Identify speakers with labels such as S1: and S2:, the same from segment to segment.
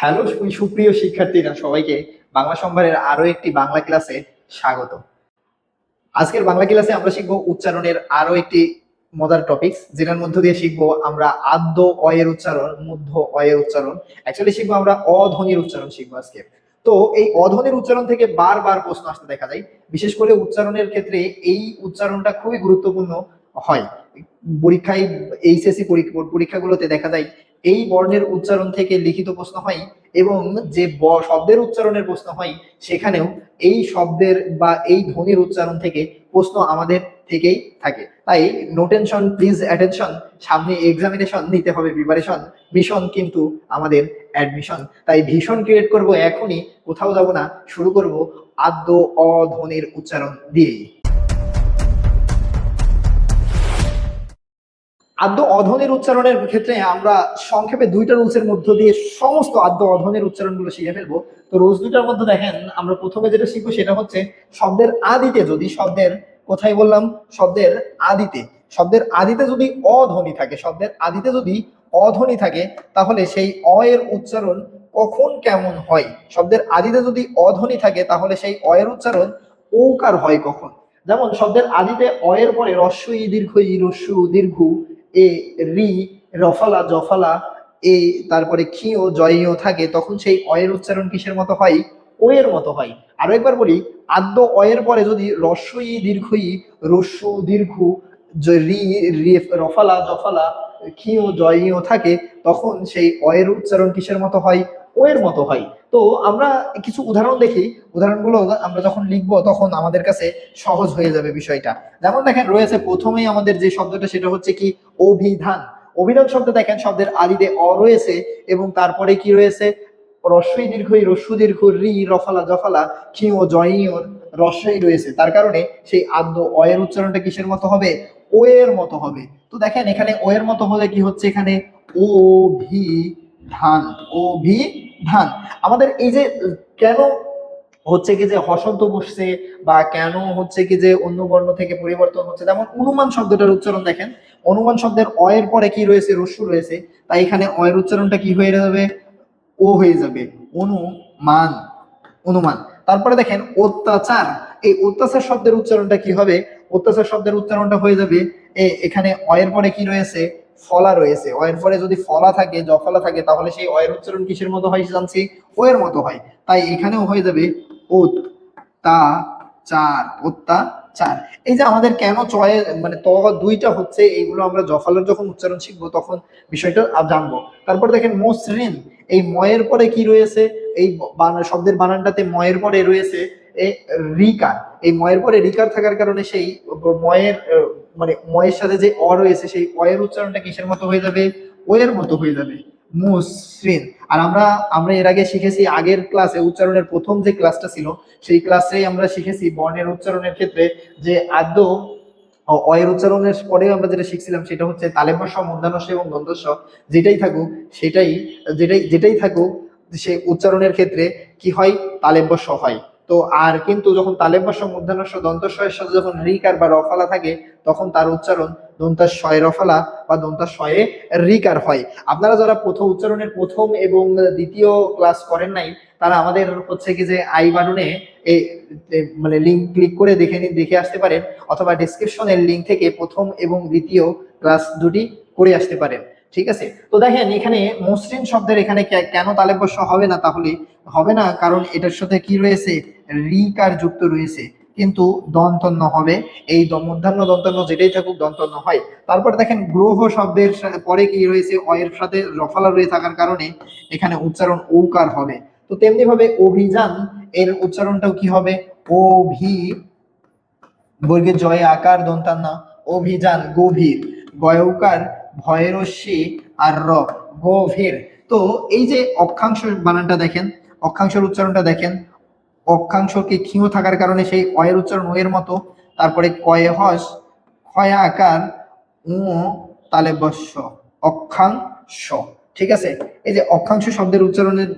S1: Hello সুপ্রিয় শিক্ষার্থীরা, সবাইকে বাংলা সম্ভারের আরও একটি বাংলা ক্লাসে স্বাগত। আজকের বাংলা ক্লাসে আমরা শিখব উচ্চারণের আরও একটি মজার টপিকস যেটার মধ্য দিয়ে শিখব আমরা আদ্য অয়ের উচ্চারণ, মধ্য অয়ের উচ্চারণ। অ্যাকচুয়ালি শিখব আমরা অধ্বনির উচ্চারণ শিখব আজকে। তো এই অধ্বনির উচ্চারণ থেকে বারবার প্রশ্ন আসতে দেখা যায়, বিশেষ করে উচ্চারণের ক্ষেত্রে এই উচ্চারণটা খুবই গুরুত্বপূর্ণ হয়। পরীক্ষায় এইচএসসি পরীক্ষাগুলোতে দেখা যায় এই বর্ণের উচ্চারণ থেকে লিখিত প্রশ্ন হয় এবং যে ব- শব্দের উচ্চারণের প্রশ্ন হয়, সেখানেও এই শব্দের বা এই ধ্বনির উচ্চারণ থেকে প্রশ্ন আমাদের থেকেই থাকে। তাই নোটেনশন প্লিজ অ্যাটেনশন সামনে এক্সামিনেশন নিতে হবে প্রিপারেশন মিশন কিন্তু আমাদের অ্যাডমিশন তাই ভীষণ ক্রিয়েট করব এখনই, কোথাও যাব না, শুরু করব আদ্য অধ্বনির উচ্চারণ দিয়েই। আদ্য অধ্বনির উচ্চারণের ক্ষেত্রে আমরা সংক্ষেপে দুইটা রুলসের মধ্য দিয়ে সমস্ত আদ্য অধ্বনির উচ্চারণগুলো শিখে ফেলব। তো রুলস দুটার মধ্যে দেখেন, আমরা প্রথমে যেটা শিখব সেটা হচ্ছে শব্দের আদিতে যদি শব্দের, কোথায় বললাম? শব্দের আদিতে। শব্দের আদিতে যদি অধ্বনি থাকে, শব্দের আদিতে যদি অধ্বনি থাকে, তাহলে সেই অ এর উচ্চারণ কখন কেমন হয়? শব্দের আদিতে যদি অধ্বনি থাকে, তাহলে সেই অ এর উচ্চারণ ওকার হয় কখন? যেমন শব্দের আদিতে অ এর পরে রস্য ই দীর্ঘ ই রস্যু দীর্ঘ এ, রি, রফালা, জফালা, এ, তারপরে ক্ষীয় জয়ীয় থাকে, তখন সেই অয়ের উচ্চারণ কিসের মতো হয়? ও এর মতো হয়। আরও একবার বলি, আদ্য অয়ের পরে যদি রস্যই দীর্ঘই, রস্যু দীর্ঘ রি রফালা, জফালা ক্ষীয় জয়ীয় থাকে, তখন সেই অয়ের উচ্চারণ কিসের মতো হয়? ও এর মতো হয়। তো আমরা কিছু উদাহরণ দেখি। উদাহরণগুলো আমরা যখন লিখব তখন আমাদের কাছে সহজ হয়ে যাবে বিষয়টা। যেমন দেখেন, রয়েছে প্রথমেই আমাদের যে শব্দটা সেটা হচ্ছে কি? অভিধান। অভিধান শব্দ দেখেন, শব্দের আদিতে অ রয়েছে এবং তারপরে কি রয়েছে? রস্বই দীর্ঘই রস্যু দীর্ঘ, রি, রফালা, জফালা ক্ষীয় জয়ীয় রস্বই রয়েছে। তার কারণে সেই আদ্য অয়ের উচ্চারণটা কিসের মতো হবে? ও এর মতো হবে। তো দেখেন, এখানে ও এর মতো হলে কি হচ্ছে এখানে? ও ভি ধান ও ভি ধান। আমাদের এই যে কেন হচ্ছে কি যে হসন্ত বসছে বা কেন হচ্ছে কি যে অন্য বর্ণ থেকে পরিবর্তন হচ্ছে, যেমন অনুমান শব্দটার উচ্চারণ দেখেন। অনুমান শব্দের অয়ের পরে কি রয়েছে? রস্যু রয়েছে। তাই এখানে অয়ের উচ্চারণটা কি হয়ে যাবে? ও হয়ে যাবে। অনুমান। অনুমান। তারপরে দেখেন অত্যাচার। এই অত্যাচার শব্দের উচ্চারণটা কি হবে? অত্যাচার শব্দের উচ্চারণটা হয়ে যাবে। এখানে অয়ের পরে কি রয়েছে? ফলা রয়েছে। অয়ের পরে যদি ফলা থাকে, জফলা থাকে, তাহলে সেই অয়ের উচ্চারণ কিসের মতো হয় জানছি? ও এর মতো হয়। তাই এখানেও হয়ে যাবে ওত তা, চার অত্যাচার এই যে আমাদের কেন চয়ে মানে ত দুইটা হচ্ছে, এইগুলো আমরা জফালের যখন উচ্চারণ শিখব, তখন বিষয়টা জানব। তারপর দেখেন মসৃণ, এই ময়ের পরে কি রয়েছে? এই শব্দের বানানটাতে ময়ের পরে রয়েছে রিকার। এই ময়ের পরে রিকার থাকার কারণে সেই ময়ের মানে ময়ের সাথে যে অ রয়েছে, সেই অয়ের উচ্চারণটা কিসের মতো হয়ে যাবে? ও এর মতো হয়ে যাবে। মসৃণ আর আমরা আমরা এর আগে শিখেছি আগের ক্লাসে উচ্চারণের প্রথম যে ক্লাসটা ছিল, সেই ক্লাসেই আমরা শিখেছি বর্ণের উচ্চারণের ক্ষেত্রে যে আদ্য অয়ের উচ্চারণের পরে আমরা যেটা শিখছিলাম সেটা হচ্ছে তালেবস্য মূর্ধন্যস্য এবং দন্তস্ব যেটাই থাকুক, সেটাই, যেটাই যেটাই থাকুক, সে উচ্চারণের ক্ষেত্রে কি হয়? তালেবস্য হয়। তো আর কিন্তু যখন তালেবস্য মূর্ধন্যস্য দন্তস্বয়ের সাথে যখন রিকার বা রফালা থাকে, তখন তার উচ্চারণ দন্তাশয় রফালা বা দন্তাশয়ে রিকার হয়। আপনারা যারা প্রথম উচ্চারণের প্রথম এবং দ্বিতীয় ক্লাস করেন নাই, তারা আমাদের হচ্ছে কি যে আই বানুনে এই মানে লিঙ্ক ক্লিক করে দেখে দেখে আসতে পারেন, অথবা ডিসক্রিপশনের লিঙ্ক থেকে প্রথম এবং দ্বিতীয় ক্লাস দুটি করে আসতে পারেন। ঠিক আছে? তো দেখেন, এখানে মসৃণ শব্দের এখানে কেন তালেবস্য হবে না তাহলে হবে না? কারণ এটার সাথে কি রয়েছে? রিকার যুক্ত রয়েছে। কিন্তু দন্তন্য হবে। এই মূর্ধন্য দন্তন্য যেটাই থাকুক, দন্তন্য হয়। তারপর দেখেন, গ্রহ শব্দের পরে কি রয়েছে? অয়ের সাথে রফালা রয়ে থাকার কারণে এখানে উচ্চারণ ঔকার হবে। তো তেমনি ভাবে অভিযান, এর উচ্চারণটাও কি হবে? অভি বর্গের জয়, আকার, দন্তান্ন। অভিযান, গভীর। গয়ৌকার ভয়রস্যি আর র, গভীর। তো এই যে অক্ষাংশ বানানটা দেখেন, অক্ষাংশের উচ্চারণটা দেখেন, অক্ষাংশকে ক্ষীণ থাকার কারণে সেই অয়ের উচ্চারণ ও এর মতো, তারপরে কয়ে হস, ক্ষয়া আকার, উ, তালে বস্য, অক্ষাংশ। ঠিক আছে? এই যে অক্ষাংশ শব্দের উচ্চারণের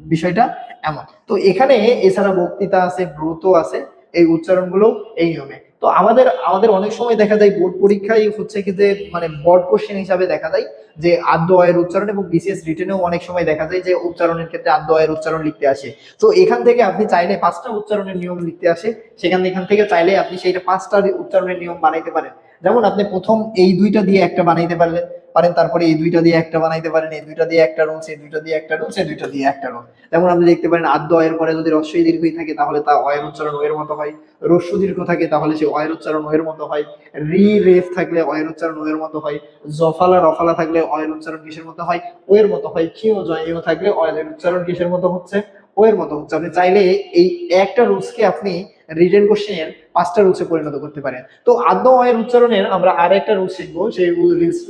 S1: বিষয়টা এমন। তো এখানে এছাড়া বক্তৃতা আছে, ব্রত আছে, এই উচ্চারণগুলো এই নিয়মে। তো আমাদের আমাদের অনেক সময় দেখা যায় বোর্ড পরীক্ষায় হচ্ছে কি যে মানে বোর্ড কোশ্চেন হিসাবে দেখা যায় যে আদ্য আয়ের উচ্চারণ এবং বিসিএস রিটেনেও অনেক সময় দেখা যায় যে উচ্চারণের ক্ষেত্রে আদ্য আয়ের উচ্চারণ লিখতে আসে। তো এখান থেকে আপনি চাইলে পাঁচটা উচ্চারণের নিয়ম লিখতে আসে। সেখান, এখান থেকে চাইলে আপনি সেইটা পাঁচটা উচ্চারণের নিয়ম বানাইতে পারেন। যেমন আপনি প্রথম এই দুইটা দিয়ে একটা বানাইতে পারলেন পারেন, তারপরে এই দুইটা দিয়ে একটা বানাইতে পারেন, এই দুইটা দিয়ে একটা রুলস, এই দুইটা দিয়ে একটা রুলস, এই দুইটা দিয়ে একটা রুলস। যেমন আপনি দেখতে পারেন, আদ্য অয়ের পরে যদি রস্বই দীর্ঘই থাকে, তাহলে তা অয়ের উচ্চারণ ওয়ের মতো হয়। রস্য দীর্ঘ থাকে, তাহলে সে অয়ের উচ্চারণ ওয়ের মতো হয়। রি, রেফ থাকলে অয়ের উচ্চারণ ওয়ের মতো হয়। জফালা, রফালা থাকলে অয়ের উচ্চারণ কিসের মতো হয়? ওয়ের মতো হয়। ক্ষীয় জয়ীয় থাকলে অয়ের উচ্চারণ কিসের মতো হচ্ছে? ওয়ের মতো হচ্ছে। আপনি চাইলে এই একটা রুলসকে আপনি রিটেন কোশ্চেনের পাঁচটা রুলসে পরিণত করতে পারেন তো আদ্য অয়ের উচ্চারণের আমরা আর একটা রুলস শিখব, সেই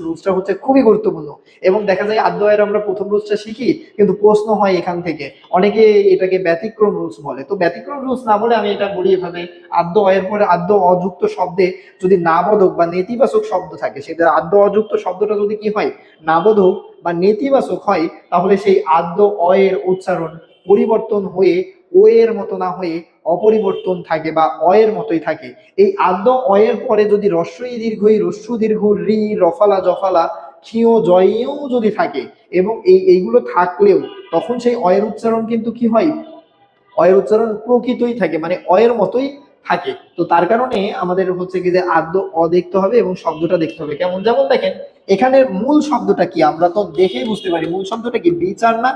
S1: রুলসটা হচ্ছে খুবই গুরুত্বপূর্ণ। এবং দেখা যায় আদ্য অয়ের আমরা প্রথম রুলসটা শিখি, কিন্তু প্রশ্ন হয় এখান থেকে। অনেকে এটাকে ব্যতিক্রম রুলস বলে। তো ব্যতিক্রম রুলস না বলে আমি এটা বলি এভাবে আদ্য অয়ের পরে আদ্য অযুক্ত শব্দে যদি নাবোধক বা নেতিবাচক শব্দ থাকে, সেটা আদ্য অযুক্ত শব্দটা যদি কি হয়, নাবোধক বা নেতিবাচক হয়, তাহলে সেই আদ্য অয়ের উচ্চারণ পরিবর্তন হয়ে ও এর মতো না হয়ে অপরিবর্তন থাকে বা অয়ের মতোই থাকে। এই আদ্য অয়ের পরে যদি রস্বই দীর্ঘই, রস্যু দীর্ঘ, রি, রফালা, জফালা, ক্ষীয় জয়েও যদি থাকে এবং এই, এইগুলো থাকলেও তখন সেই অয়ের উচ্চারণ কিন্তু কি হয়? অয়ের উচ্চারণ প্রকৃতই থাকে মানে অয়ের মতোই থাকে। তো তার কারণে আমাদের হচ্ছে কি যে আদ্য অ দেখতে হবে এবং শব্দটা দেখতে হবে। কেমন? যেমন দেখেন, এখানের মূল শব্দটা কি? আমরা তো দেখেই বুঝতে পারি। মূল শব্দটা কি? বিচার না?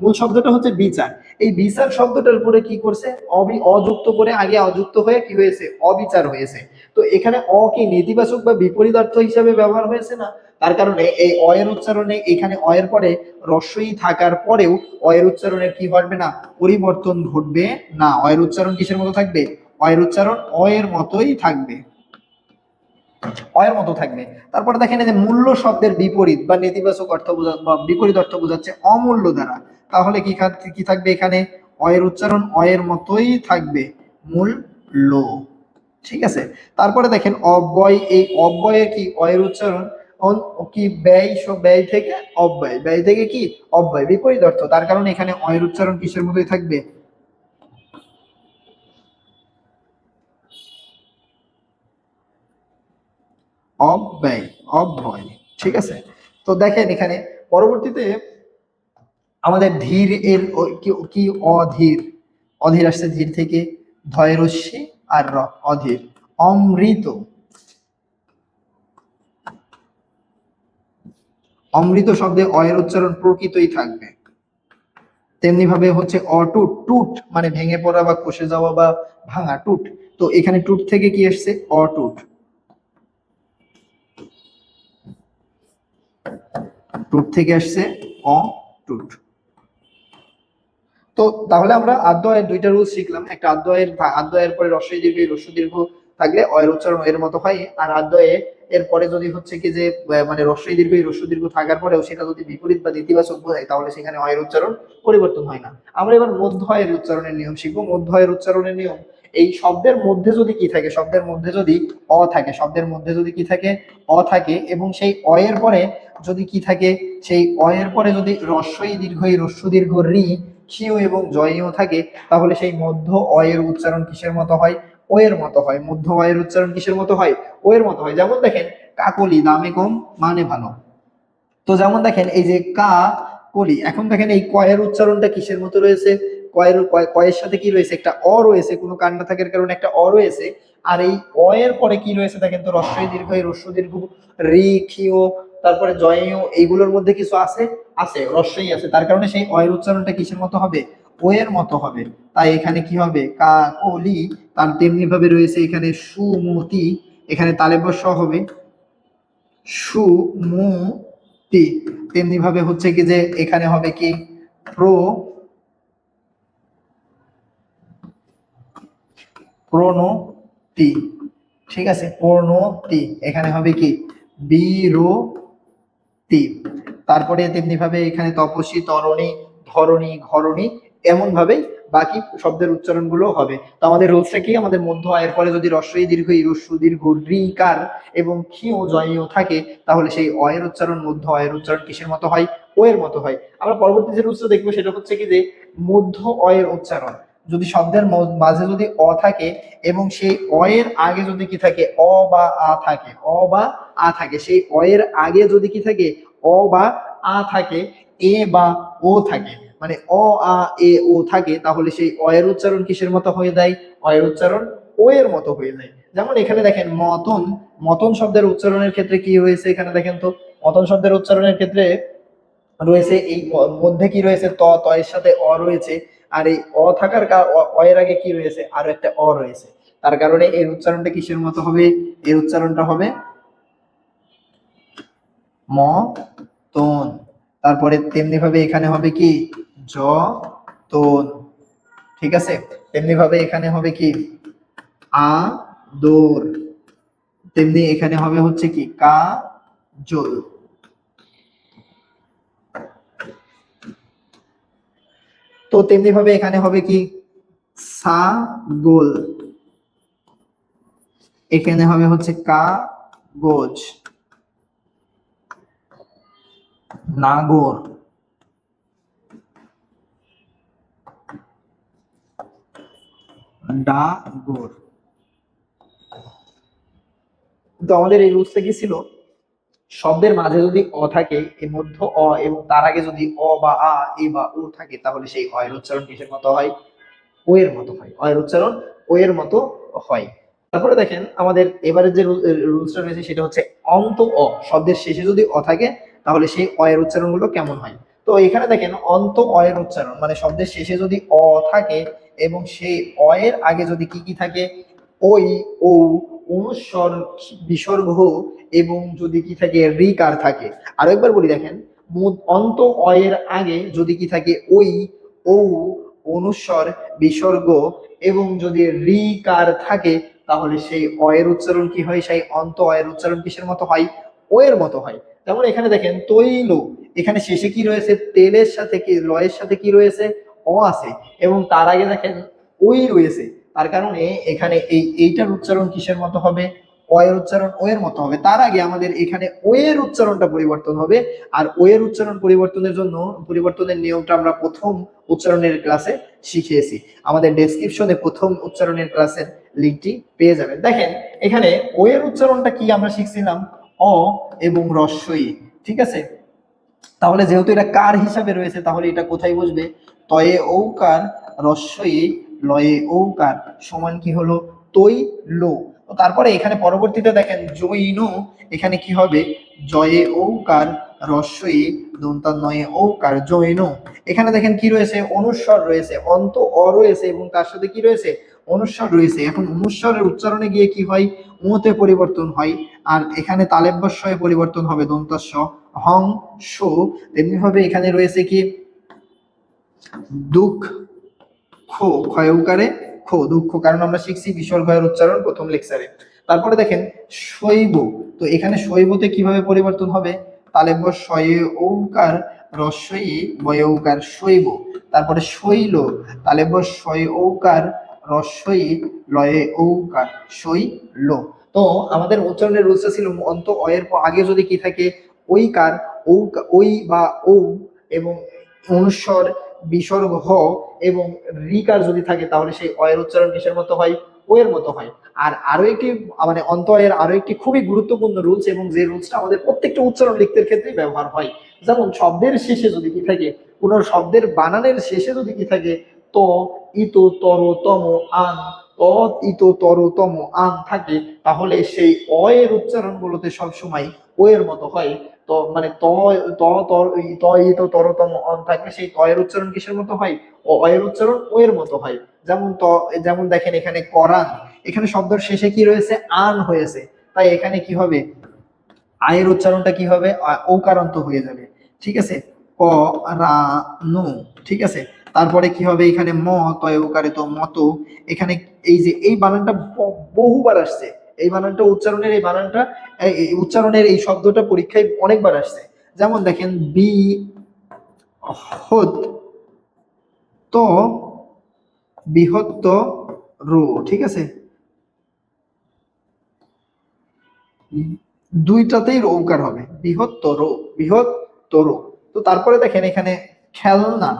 S1: মূল শব্দটা হচ্ছে বিচার। এই বিচার শব্দটার উপরে কি করছে? অবি অযুক্ত করে আগে অযুক্ত হয়ে কি হয়েছে? অবিচার হয়েছে। তো এখানে অ কি নেতিবাচক বা বিপরীত অর্থ হিসাবে ব্যবহার হয়েছে না? তার কারণে এই অয়ের উচ্চারণে এখানে অয়ের পরে রস্বই থাকার পরেও অয়ের উচ্চারণের কি ঘটবে না? পরিবর্তন ঘটবে না। অয়ের উচ্চারণ কিসের মতো থাকবে? অয়ের উচ্চারণ অয়ের মতোই থাকবে। অয়ের মতো থাকবে। তারপরে দেখেন যে মূল্য শব্দের বিপরীত বা নেতিবাচক অর্থ বোঝা বা বিপরীত অর্থ বোঝাচ্ছে অমূল্য দ্বারা। তাহলে কি কি থাকবে এখানে? অয়ের উচ্চারণ অয়ের মতোই থাকবে। মূল লো। ঠিক আছে? তারপরে দেখেন অব্যয়, এই অব্যয়ের কি? অয়ের উচ্চারণ কি ব্যয় সব ব্যয় থেকে অব্যয়। ব্যয় থেকে কি? অব্যয়। বিপরীত অর্থ। তার কারণে এখানে অয়ের উচ্চারণ কিসের মতোই থাকবে? অব্যয়। অব্যয়। ঠিক আছে? তো দেখেন এখানে পরবর্তীতে আমাদের ধীর এর কি- অধীর? অধীর আসছে ধীর থেকে ধয় আর র, অধীর। অমৃত। অমৃত শব্দে অয়ের উচ্চারণ প্রকৃতই থাকবে। তেমনি ভাবে হচ্ছে অটুট, টুট মানে ভেঙে পড়া বা খসে যাওয়া বা ভাঙা, টুট। তো এখানে টুট থেকে কি আসছে? অটুট। টুট থেকে আসছে অটুট। তো তাহলে আমরা আদ্য আয়ের দুইটা রুল শিখলাম। একটা আদ্য আয়ের ভা- আদ্য আয়ের পরে রস্বই দীর্ঘ রস্য দীর্ঘ থাকলে অয়ের উচ্চারণ এর মতো হয়। আর আদ্য এ এর পরে যদি হচ্ছে কি যে মানে রস্বই দীর্ঘ রস্য দীর্ঘ থাকার পরেও সেটা যদি বিপরীত বা নেতিবাচক বোঝায়, তাহলে সেখানে অয়ের উচ্চারণ পরিবর্তন হয় না। আমরা এবার মধ্য আয়ের উচ্চারণের নিয়ম শিখব। মধ্য আয়ের উচ্চারণের নিয়ম, এই শব্দের মধ্যে যদি কি থাকে, শব্দের মধ্যে যদি অ থাকে, শব্দের মধ্যে যদি কি থাকে, অ থাকে এবং সেই অয়ের পরে যদি কি থাকে, সেই অয়ের পরে যদি রস্বই দীর্ঘই রস্য দীর্ঘ রি ক্ষীয় এবং জয়ীয় থাকে, তাহলে সেই মধ্য অয়ের উচ্চারণ কিসের মতো হয়? ও এর মতো হয়। মধ্য অয়ের উচ্চারণ কিসের মতো হয়? ও এর মতো হয়। যেমন দেখেন, কাকলি দামে কম মানে ভালো। তো যেমন দেখেন, এই যে কা কলি এখন দেখেন এই কয়ের উচ্চারণটা কিসের মতো রয়েছে? কয়ের, কয়- কয়ের সাথে কি রয়েছে? একটা অ রয়েছে, কোনো কান্না থাকার কারণে একটা অ রয়েছে। আর এই অ এর পরে কি রয়েছে? দেখেন তো রস্বই দীর্ঘ, এই রস্য দীর্ঘ, রি, ক্ষীয় তারপরে জয়েয় এইগুলোর মধ্যে কিছু আছে? আছে রস্যই আছে। তার কারণে সেই অয়ের উচ্চারণটা কিসের মতো হবে? ও এর মতো হবে। তাই এখানে কি হবে? কা কলি তার তেমনি ভাবে রয়েছে এখানে সুমতি এখানে তালেবর স হবে সুমতি তেমনি ভাবে হচ্ছে কি যে এখানে হবে কি? প্রো প্রণতি ঠিক আছে? প্রণতি এখানে হবে কি? বিরতি তারপরে তেমনি ভাবে এখানে তপসী তরণী, ধরণী, ঘরণী এমন ভাবেই বাকি শব্দের উচ্চারণগুলো হবে। তো আমাদের রুলসটা কি? আমাদের মধ্য আয়ের পরে যদি রস্বই দীর্ঘ ইরস্বু দীর্ঘ রিকার এবং ক্ষীয় জয়ীয় থাকে, তাহলে সেই অয়ের উচ্চারণ, মধ্য অয়ের উচ্চারণ কিসের মতো হয়? ও এর মতো হয়। আমরা পরবর্তী যে রুলসটা দেখব সেটা হচ্ছে কি যে মধ্য অয়ের উচ্চারণ। যদি শব্দের মাঝে যদি অ থাকে এবং সেই অ এর আগে যদি কি থাকে, অ বা আ থাকে, অ বা আ থাকে, সেই অ এর আগে যদি কি থাকে, অ বা আ থাকে, এ বা ও থাকে মানে অ, আ, এ, ও থাকে, তাহলে সেই অ এর উচ্চারণ কিসের মতো হয়ে যায়? অ এর উচ্চারণ ও এর মতো হয়ে যায়। যেমন এখানে দেখেন মতন মতন শব্দের উচ্চারণের ক্ষেত্রে কি হয়েছে এখানে দেখেন তো? মতন শব্দের উচ্চারণের ক্ষেত্রে রয়েছে এই মধ্যে কি রয়েছে? ত ত এর সাথে অ রয়েছে। আর এই অ থাকার এর আগে কি রয়েছে? আরও একটা অ রয়েছে। তার কারণে এর উচ্চারণটা কিসের মতো হবে? এর উচ্চারণটা হবে ম তন তারপরে তেমনি ভাবে এখানে হবে কি? জ তন ঠিক আছে? তেমনি ভাবে এখানে হবে কি? আ দোর তেমনি এখানে হবে হচ্ছে কি? কা জল তো তেমনি ভাবে এখানে হবে কি? সা গোল। এখানে হবে হচ্ছে কা গোজ। নাগর ডাগর তো আমাদের এই রুলসটা কি ছিল? শব্দের মাঝে যদি অ থাকে, এর মধ্যে অ এবং তার আগে যদি অ বা আ, এ বা উ থাকে, তাহলে সেই অ এর উচ্চারণ কিসের মতো হয়? ও এর মতো হয়। অ এর উচ্চারণ ও এর মতো হয়। তারপরে দেখেন, আমাদের এবারে যে রুলসটা রয়েছে, সেটা হচ্ছে অন্ত অ। শব্দের শেষে যদি অ থাকে, তাহলে সেই অ এর উচ্চারণগুলো কেমন হয়? তো এখানে দেখেন, অন্ত অ এর উচ্চারণ মানে শব্দের শেষে যদি অ থাকে এবং সেই অ এর আগে যদি কি কি থাকে? ওই ও অনুস্বর বিসর্গ এবং যদি কি থাকে, রিকার থাকে। আরও একবার বলি দেখেন অন্ত অয়ের আগে যদি কি থাকে, ওই ও অনুস্বর বিসর্গ এবং যদি রিকার থাকে, তাহলে সেই অয়ের উচ্চারণ কি হয়? সেই অন্ত অয়ের উচ্চারণ কিসের মতো হয়? ও এর মতো হয়। যেমন এখানে দেখেন, তৈল। এখানে শেষে কি রয়েছে? তেলের সাথে কি, লয়ের সাথে কি রয়েছে? অ আছে। এবং তার আগে দেখেন ওই রয়েছে। তার কারণে এখানে এই, এইটার উচ্চারণ কিসের মতো হবে? অ এর উচ্চারণ ও এর মতো হবে। তার আগে আমাদের এখানে ও এর উচ্চারণটা পরিবর্তন হবে। আর ও এর উচ্চারণ পরিবর্তনের জন্য পরিবর্তনের নিয়মটা আমরা প্রথম উচ্চারণের ক্লাসে শিখিয়েছি। আমাদের ডেসক্রিপশনে প্রথম উচ্চারণের ক্লাসের লিঙ্কটি পেয়ে যাবেন। দেখেন, এখানে ও এর উচ্চারণটা কি আমরা শিখছিলাম? অ এবং রস্বই ঠিক আছে? তাহলে যেহেতু এটা কার হিসাবে রয়েছে, তাহলে এটা কোথায় বসবে? তয়ে ঔকার রস্বই লয়ে ঔকার সমান কি হলো? তৈ লো। তারপরে এখানে পরবর্তীতে দেখেন জৈন এখানে কি হবে? জয়ে ঔকার রস্বই দন্তান নয়ে ঔকার জৈন এখানে দেখেন কি রয়েছে? অনুস্বর রয়েছে, অন্ত অ রয়েছে এবং তার সাথে কি রয়েছে? অনুস্বর রয়েছে। এখন অনুস্বরের উচ্চারণে গিয়ে কি হয়? উতে পরিবর্তন হয়। আর এখানে তালেব্যস্বয়ে পরিবর্তন হবে দন্তাস্ব, হং, শো। তেমনি ভাবে এখানে রয়েছে কি? দুঃখ খো, ক্ষয় উকারে খো, দুঃখ। কারণ আমরা শিখছি বিসর্গ এর উচ্চারণ প্রথম লেকচারে। তারপরে দেখেন, শৈব। তো এখানে শৈবতে কীভাবে পরিবর্তন হবে? তালেব্য শয়ে ঔকার রস্বই বয় ঔকার শৈব। তারপরে শৈল। তালেব্য শয় ঔকার রস্বই লয়ে ঔকার শৈল। তো আমাদের উচ্চারণের রুলসটা ছিল অন্ত অয়ের আগে যদি কি থাকে ওই কার ঔ ওই বা ঔ এবং অনুস্বর বিসর্গ হ এবং রিকার যদি থাকে, তাহলে সেই অয়ের উচ্চারণ কিসের মতো হয়? ও এর মতো হয়। আর আরও একটি মানে অন্ত এর আরও একটি খুবই গুরুত্বপূর্ণ রুলস এবং যে রুলসটা আমাদের প্রত্যেকটা উচ্চারণ লিখতের ক্ষেত্রে ব্যবহার হয়। যেমন শব্দের শেষে যদি কি থাকে, কোন শব্দের বানানের শেষে যদি কি থাকে, ত, ইত, তর, তম, আন, ত, ইত, তর, তম, আন থাকে, তাহলে সেই অ এর উচ্চারণ গুলোতে সবসময় ও এর মতো হয়। তো মানে ত ত তর ই- ত তরতম অন থাকলে সেই ত এর উচ্চারণ কিসের মতো হয়? ও এর উচ্চারণ ও এর মতো হয়। যেমন ত, যেমন দেখেন এখানে করান এখানে শব্দের শেষে কি রয়েছে? আন হয়েছে। তাই এখানে কি হবে? আয়ের উচ্চারণটা কি হবে? ওকারান্ত হয়ে যাবে। ঠিক আছে? ক, রা, নু। ঠিক আছে? তারপরে কি হবে? এখানে ম, তয় ওকারে তো মত। এখানে এই যে, এই বানানটা বহুবার আসছে। এই বানানটা উচ্চারণের এই বানানটা, এই উচ্চারণের এই শব্দটা পরীক্ষায় অনেকবার আসছে। যেমন দেখেন, বি, হত, তো, বৃহত্ত, রো, ঠিক আছে? দুইটাতেই রৌকার হবে। বৃহত্তর বৃহত্তর তো তারপরে দেখেন এখানে খেলনা।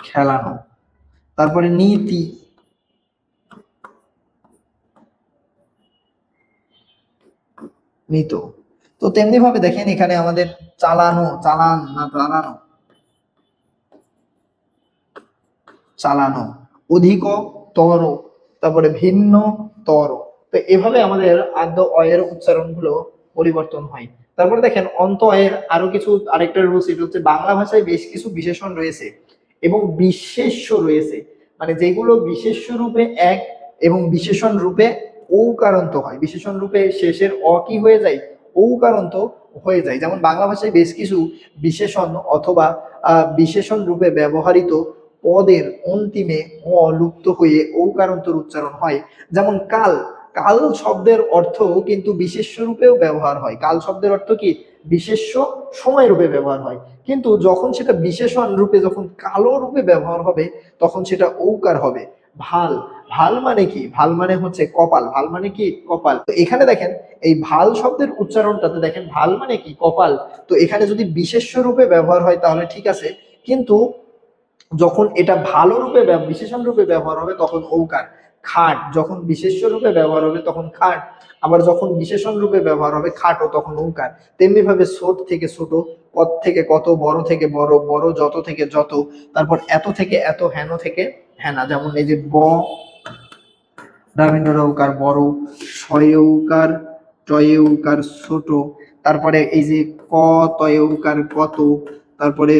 S1: খেলানো। তারপরে নীতি। নিত তো তেমনি ভাবে দেখেন এখানে আমাদের চালানো, চালান না চালানো। চালানো। অধিক তর, তারপরে ভিন্ন তর। তো এভাবে আমাদের আদ্য অয়ের উচ্চারণগুলো পরিবর্তন হয়। তারপরে দেখেন অন্ত অয়ের আরও কিছু, আরেকটা রুলস, এটা হচ্ছে বাংলা ভাষায় বেশ কিছু বিশেষণ রয়েছে এবং বিশেষ্য রয়েছে। মানে যেগুলো বিশেষ্য রূপে এক এবং বিশেষণ রূপে ঔকারান্ত হয়। বিশেষণ রূপে শেষের অ কি হয়ে যায়? ঔকারান্ত হয়ে যায়। যেমন বাংলা ভাষায় বেশ কিছু বিশেষণ অথবা বিশেষণ রূপে ব্যবহৃত পদের অন্তিমে অ লুপ্ত হয়ে ঔকারান্তর উচ্চারণ হয়। যেমন কাল। কাল শব্দের অর্থ কিন্তু বিশেষ্য রূপেও ব্যবহার হয়। কাল শব্দের অর্থ কি? বিশেষ্য সময় রূপে ব্যবহার হয়। কিন্তু যখন সেটা বিশেষণ রূপে যখন কালো রূপে ব্যবহার হবে, তখন সেটা ঔকার হবে। ভালো। ভালো মানে কি? ভালো মানে হচ্ছে কপাল। ভালো মানে কি? কপাল। তো এখানে দেখেন, এই ভালো শব্দের উচ্চারণটাতে দেখেন, ভালো মানে কি? কপাল। তো এখানে যদি বিশেষ্য রূপে ব্যবহার হয় তাহলে ঠিক আছে, কিন্তু যখন এটা ভালো রূপে বিশেষণ রূপে ব্যবহার হবে তখন ঔকার, খাট। যখন বিশেষ্য রূপে ব্যবহার হবে তখন খাট, আবার যখন বিশেষণ রূপে ব্যবহার হবে খাটো তখন ঔকার। তেমনি ভাবে ছোট থেকে ছোট, কত থেকে কত, বড় থেকে বড় বড় যত থেকে যত, তারপর এত থেকে এত, হেন থেকে হেনা। যেমন এই যে ব রবীন্দ্র ঔকার বড় সয়ৌকার টয়ৌকার ছোট, তারপরে এই যে ক তয়ৌকার কত, তারপরে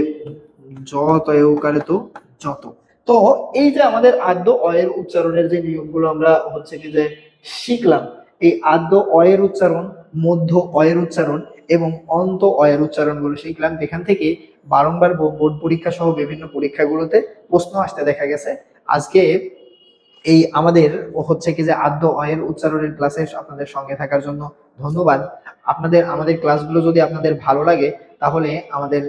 S1: জ তয়ৌকারে তো যত। তো এই যে আমাদের আদ্য অয়ের উচ্চারণের যে নিয়মগুলো আমরা হচ্ছে কি যে শিখলাম, এই আদ্য অয়ের উচ্চারণ, মধ্য অয়ের উচ্চারণ এবং অন্ত অয়ের উচ্চারণগুলো শিখলাম। যেখান থেকে বারংবার বোর্ড পরীক্ষা সহ বিভিন্ন পরীক্ষাগুলোতে প্রশ্ন আসতে দেখা গেছে। আজকে এই আমাদের হচ্ছে কি যে আদ্য অয়ের উচ্চারণের ক্লাসে আপনাদের সঙ্গে থাকার জন্য ধন্যবাদ। আপনাদের, আমাদের ক্লাসগুলো যদি আপনাদের ভালো লাগে, তাহলে আমাদের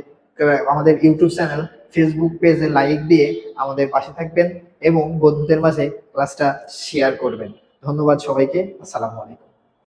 S1: আমাদের ইউটিউব চ্যানেল ফেসবুক পেজে লাইক দিয়ে আমাদের পাশে থাকবেন এবং বন্ধুদের মাঝে ক্লাসটা শেয়ার করবেন। ধন্যবাদ সবাইকে। আসসালামু আলাইকুম।